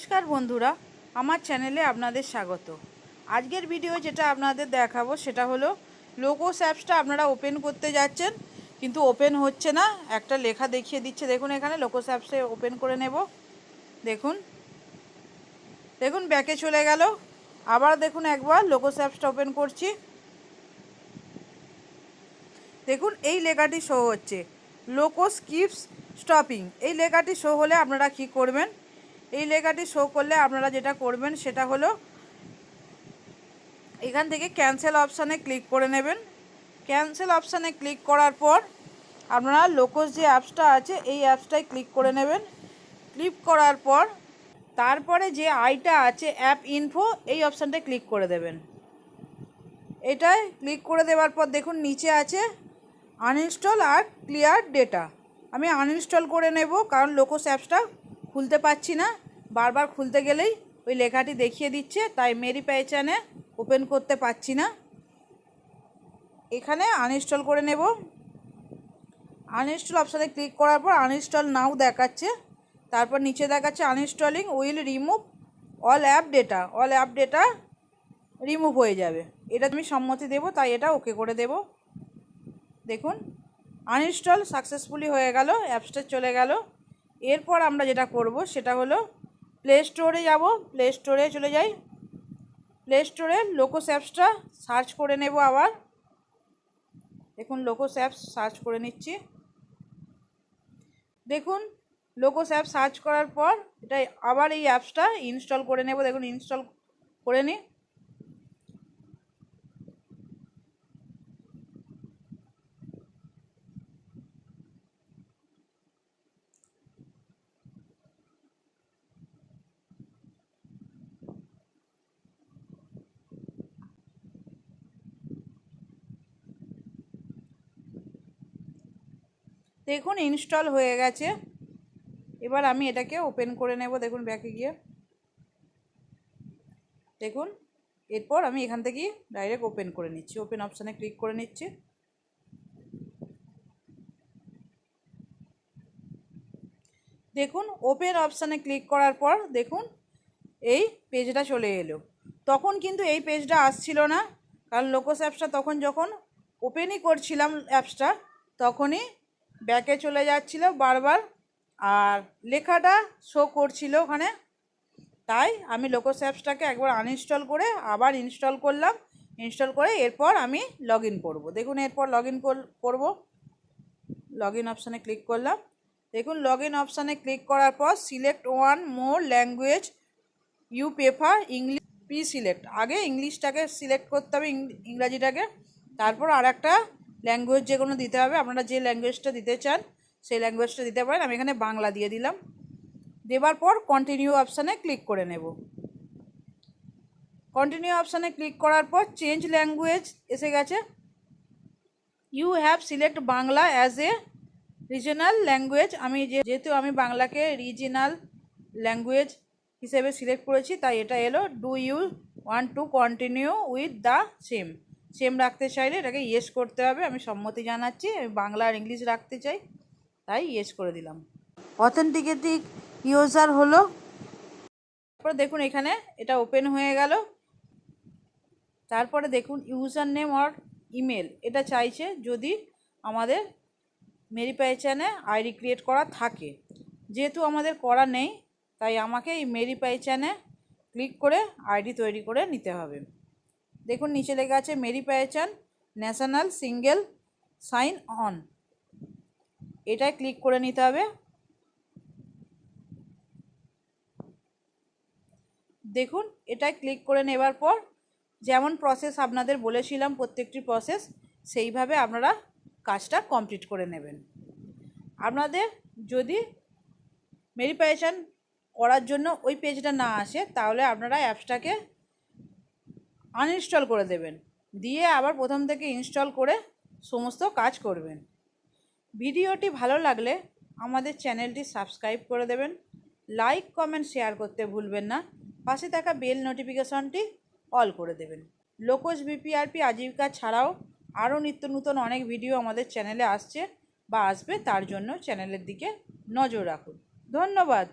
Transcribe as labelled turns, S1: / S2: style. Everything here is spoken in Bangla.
S1: নমস্কার বন্ধুরা, আমার চ্যানেলে আপনাদের স্বাগত। আজকের ভিডিও যেটা আপনাদের দেখাবো সেটা হলো লোকোস অ্যাপসটা আপনারা ওপেন করতে যাচ্ছেন, কিন্তু ওপেন হচ্ছে না। একটা লেখা দেখিয়ে দিচ্ছে। দেখুন এখানে লোকোস অ্যাপসে ওপেন করে নেব। দেখুন। দেখুন ব্যাকে চলে গেল। আবার দেখুন একবার লোকোস অ্যাপসটা ওপেন করছি। দেখুন, এই লেখাটি শো হচ্ছে। লোকোস কিপস স্টপিং এই লেখাটি শো হলে আপনারা কি করবেন? এই লেখাটি শো করলে আপনারা যেটা করবেন সেটা হলো এখান থেকে ক্যান্সেল অপশানে ক্লিক করে নেবেন। ক্যান্সেল অপশানে ক্লিক করার পর আপনারা লোকোস যে অ্যাপসটা আছে, এই অ্যাপসটায় ক্লিক করে নেবেন। ক্লিক করার পর তারপরে যে আইটা আছে অ্যাপ ইনফো এই অপশানটায় ক্লিক করে দেবেন। এটায় ক্লিক করে দেওয়ার পর দেখুন নিচে আছে আনইনস্টল আর ক্লিয়ার ডেটা আমি আনইনস্টল করে নেব, কারণ লোকোস অ্যাপসটা খুলতে পারছি না। বারবার খুলতে গেলেই ওই লেখাটি দেখিয়ে দিচ্ছে, তাই মেরি পেচানে ওপেন করতে পারছি না। এখানে আনইনস্টল করে নেব। আনইনস্টল অপশানে ক্লিক করার পর আনইনস্টল নাও দেখাচ্ছে। তারপর নিচে দেখাচ্ছে uninstalling will remove all app data all app data remove হয়ে যাবে। এটা আমি সম্মতি দেবো, তাই এটা ওকে করে দেব। দেখুন আনইনস্টল সাকসেসফুলি হয়ে গেল, অ্যাপসটা চলে গেল। এরপর আমরা যেটা করব সেটা হলো প্লে স্টোরে যাব প্লে স্টোরে চলে যাই। প্লে স্টোরে লোকোস অ্যাপসটা সার্চ করে নেব আবার। দেখুন লোকোস অ্যাপস সার্চ করে নিচ্ছি। দেখুন লোকোস অ্যাপ সার্চ করার পর এটা আবার এই অ্যাপসটা ইনস্টল করে নেব। দেখুন ইনস্টল করে নিই দেখুন ইনস্টল হয়ে গেছে। এবার আমি এটাকে ওপেন করে নেব, দেখুন ব্যাকে গিয়ে। দেখুন, এরপর আমি এখান থেকেই ডাইরেক্ট ওপেন করে নিচ্ছি। ওপেন অপশানে ক্লিক করে নিচ্ছি। দেখুন ওপেন অপশানে ক্লিক করার পর, দেখুন, এই পেজটা চলে এলো। তখন কিন্তু এই পেজটা আসছিল না। কারণ লোকোস অ্যাপসটা তখন যখন ওপেনই করছিলাম অ্যাপসটা তখনই ব্যাকে চলে যাচ্ছিল বারবার, আর লেখাটা শো করছিল ওখানে। তাই আমি লোকোস অ্যাপসটাকে একবার আনইনস্টল করে আবার ইনস্টল করলাম। ইনস্টল করে এরপর আমি লগ ইন করব। দেখুন এরপর লগ ইন করব। লগ ইন অপশানে ক্লিক করলাম। দেখুন লগ ইন অপশানে ক্লিক করার পর select one more language you prefer English P select আগে ইংলিশটাকে সিলেক্ট করতে হবে ইংরাজিটাকে। তারপর আর একটা ল্যাঙ্গুয়েজ যে কোনো দিতে হবে, আপনারা যে ল্যাঙ্গুয়েজটা দিতে চান, সেই ল্যাঙ্গুয়েজটা দিতে পারেন। আমি এখানে বাংলা দিয়ে দিলাম। দেবার পর কন্টিনিউ অপশানে ক্লিক করে নেব। কন্টিনিউ অপশানে ক্লিক করার পর চেঞ্জ ল্যাঙ্গুয়েজ এসে গেছে। You have select Bangla as a regional language আমি যেহেতু আমি বাংলাকে রিজিনাল ল্যাঙ্গুয়েজ হিসেবে সিলেক্ট করেছি, তাই এটা এলো। Do you want to continue with the same same রাখতে চাইলে এটাকে ইয়েস করতে হবে। আমি সম্মতি জানাচ্ছি, আমি বাংলা আর ইংলিশ রাখতে চাই, তাই ইয়েস করে দিলাম। অথেন্টিকেটিক ইউজার হলো, তারপরে দেখুন এখানে এটা ওপেন হয়ে গেল। তারপরে দেখুন ইউজার নেম অর ইমেল, এটা চাইছে যদি আমাদের মেরি পাইচানে আইডি ক্রিয়েট করা থাকে। যেহেতু আমাদের করা নেই, তাই আমাকে এই মেরি পাইচানে ক্লিক করে আইডি তৈরি করে নিতে হবে। দেখুন, নিচে লেখা আছে, Meri Pehchaan, national single sign on. এটায় ক্লিক করে নিতে হবে। দেখুন, এটায় ক্লিক করে নেবার পর যেমন প্রসেস আপনাদের বলেছিলাম, প্রত্যেকটি প্রসেস সেইভাবে আপনারা কাজটা কমপ্লিট করে নেবেন। আপনাদের যদি মেরি পেয়েচান করার জন্য ওই পেজটা না আসে, তাহলে আপনারা অ্যাপসটাকে আনইনস্টল করে দেবেন। দিয়ে আবার প্রথম থেকে ইনস্টল করে সমস্ত কাজ করবেন। ভিডিওটি ভালো লাগলে আমাদের চ্যানেলটি সাবস্ক্রাইব করে দেবেন। লাইক কমেন্ট শেয়ার করতে ভুলবেন না। পাশে থাকা বেল নোটিফিকেশনটি অল করে দেবেন। লোকোজ বিপিআরপি আজীবিকা ছাড়াও আরও নিত্য নূতন অনেক ভিডিও আমাদের চ্যানেলে আসছে বা আসবে, তার জন্য চ্যানেলের দিকে নজর রাখুন। ধন্যবাদ।